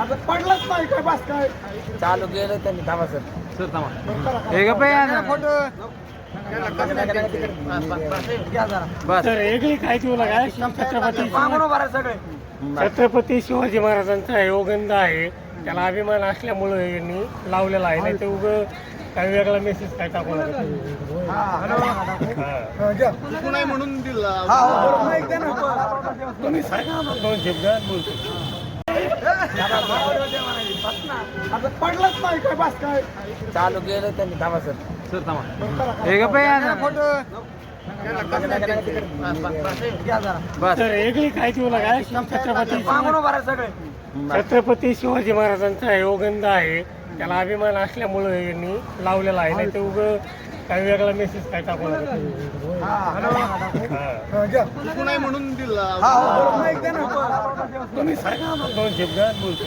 आता पडलंच नाही काय बस काय? चालू केलं त्यांनी थांबा सर. सर थांबा. हे ग फोटो. बस. तर वेगळी काय? तुला काय छत्रपती सगळे. छत्रपती शिवाजी महाराजांचा हे योगंध आहे. त्याला अभिमान असल्यामुळं यांनी लावलेला आहे. नाही ते उग काही वेगळा मेसेज काय टाकू नका चुकू नाही म्हणून दिला. तुम्ही सांगा ना, दोन शब्दात बोलतो. पडलंच नाही काय बस काय चालू केलं त्यांनी थांबा सर. सर थांबा. हे ग फोटो. काय तुला काय? छत्रपती सगळे. छत्रपती शिवाजी महाराजांचा हे योगंध आहे. त्याला अभिमान असल्यामुळं यांनी लावलेला आहे. नाही ते उग काही वेगळा मेसेज काय टाकू नका चुकू नाही म्हणून दिला? तुम्ही सांगा ना, दोन शब्दात बोलतो